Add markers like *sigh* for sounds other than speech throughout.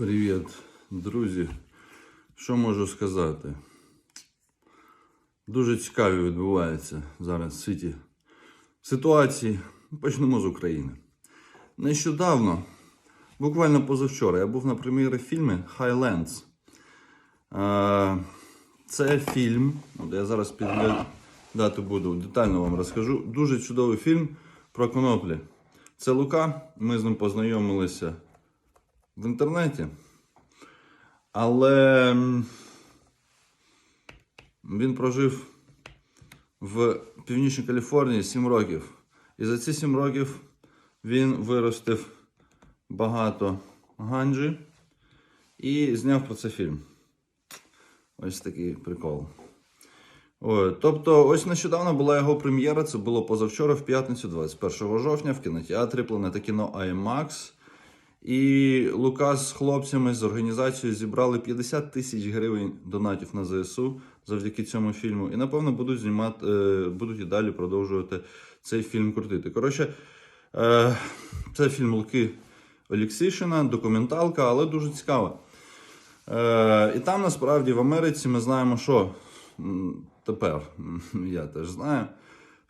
Привіт, друзі. Що можу сказати? Дуже цікаві відбуваються зараз в світі ситуації. Почнемо з України. Нещодавно, буквально позавчора, я був на прем'єрі фільму Highlands. Це фільм, я зараз підглядати буду, детально вам розкажу. Дуже чудовий фільм про коноплі. Це Лука, ми з ним познайомилися в інтернеті. Але він прожив в Північній Каліфорнії 7 років. І за ці 7 років він виростив багато ганджі і зняв про це фільм. Ось такий прикол. Ой, тобто, ось нещодавно була його прем'єра. Це було позавчора, в п'ятницю, 21 жовтня, в кінотеатрі Планета кіно IMAX. І Лука з хлопцями з організацією зібрали 50 тисяч гривень донатів на ЗСУ завдяки цьому фільму. І напевно будуть знімати, е, будуть і далі продовжувати цей фільм крутити. Коротше, е, це фільм Луки Олексішина, документалка, але дуже цікава. Е, і там насправді в Америці ми знаємо, що тепер я теж знаю,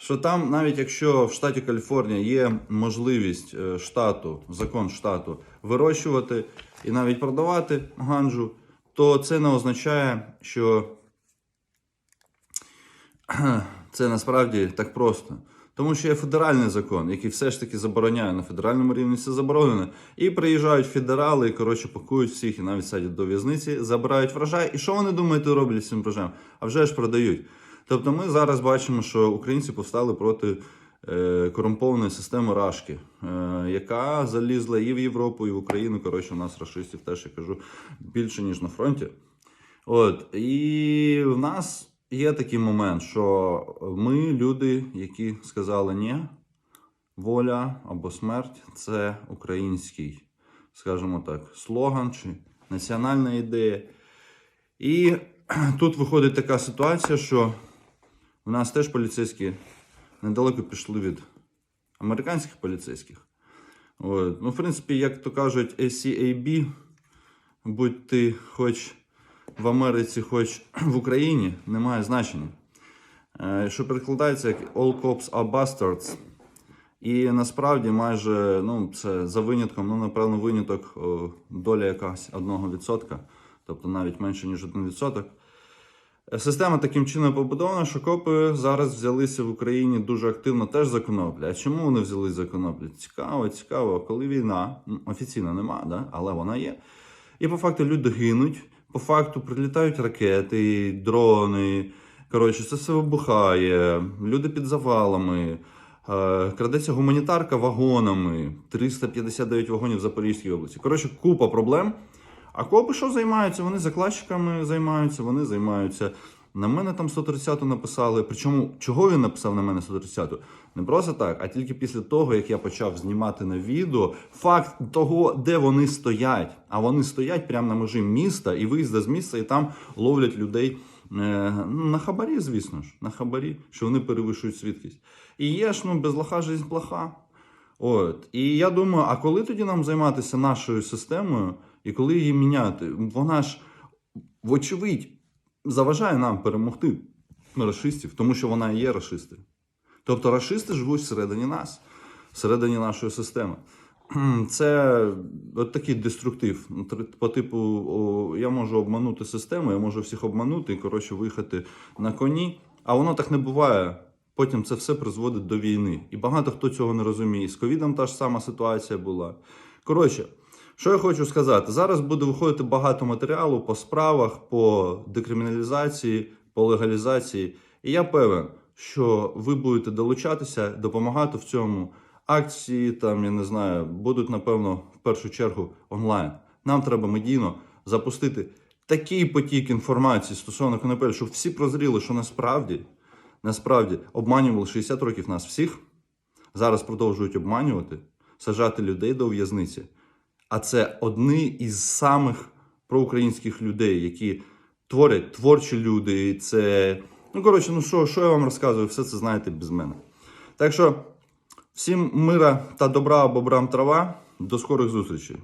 що там, навіть якщо в штаті Каліфорнія є можливість е, штату, закон штату вирощувати і навіть продавати ганджу, то це не означає, що *clears throat* це насправді так просто. Тому що є федеральний закон, який все ж таки забороняє на федеральному рівні це заборонено. І приїжджають федерали, і коротше пакують всіх і навіть садять до в'язниці, забирають врожай. І що вони думаєте роблять з цим врожаєм? А вже ж продають. Тобто ми зараз бачимо, що українці повстали проти е, корумпованої системи Рашки, е, яка залізла і в Європу, і в Україну. Коротше, у нас рашистів теж я кажу більше, ніж на фронті. От, і в нас є такий момент, що ми, люди, які сказали ні, воля або смерть це український, скажімо так, слоган чи національна ідея. І *clears throat* тут виходить така ситуація, що в нас теж поліцейські недалеко пішли від американських поліцейських. От. Ну, в принципі, як то кажуть, ACAB, будь ти хоч в Америці, хоч в Україні, немає значення. Е, Що перекладається як All Cops are Bastards. І насправді майже ну, це за винятком, ну, напевно, виняток доля якась 1%, тобто навіть менше, ніж 1%. Система таким чином побудована, що копи зараз взялися в Україні дуже активно теж за коноплі. А чому вони взялись за коноплі? Цікаво, цікаво, коли війна офіційно нема, да? але вона є. І по факту люди гинуть, по факту прилітають ракети, дрони. Коротше, це все вибухає, люди під завалами. е, Крадеться гуманітарка вагонами, 359 вагонів в Запорізькій області. Коротше, купа проблем. А копи що займаються? Вони закладчиками займаються, вони займаються. На мене там 130-ту написали. Причому, чого він написав на мене 130-ту? Не просто так, а тільки після того, як я почав знімати на відео факт того, де вони стоять. А вони стоять прямо на межі міста і виїзда з міста, і там ловлять людей е, на хабарі, звісно ж, на хабарі, що вони перевищують свідкість. І є ж ну без лоха жизнь плоха. От. І я думаю, а коли тоді нам займатися нашою системою і коли її міняти? Вона ж, вочевидь, заважає нам перемогти расистів, тому що вона і є расисти. Тобто расисти живуть всередині нас, всередині нашої системи. Це от такий деструктив. По типу, о, я можу обманути систему, я можу всіх обманути і коротше виїхати на коні. А воно так не буває. Потім це все призводить до війни. І багато хто цього не розуміє. З ковідом та ж сама ситуація була. Коротше, що я хочу сказати? Зараз буде виходити багато матеріалу по справах, по декриміналізації, по легалізації. І я певен, що ви будете долучатися, допомагати в цьому. Акції, там, я не знаю, будуть, напевно, в першу чергу онлайн. Нам треба медійно запустити такий потік інформації стосовно конопель, щоб всі прозріли, що насправді, насправді обманювали 60 років нас всіх, зараз продовжують обманювати, сажати людей до в'язниці. А це одні із самих проукраїнських людей, які творять творчі люди. Це. Ну, коротше, ну що, що я вам розказую, все це знаєте без мене. Так що, всім мира та добра бобрам трава. До скорих зустрічей.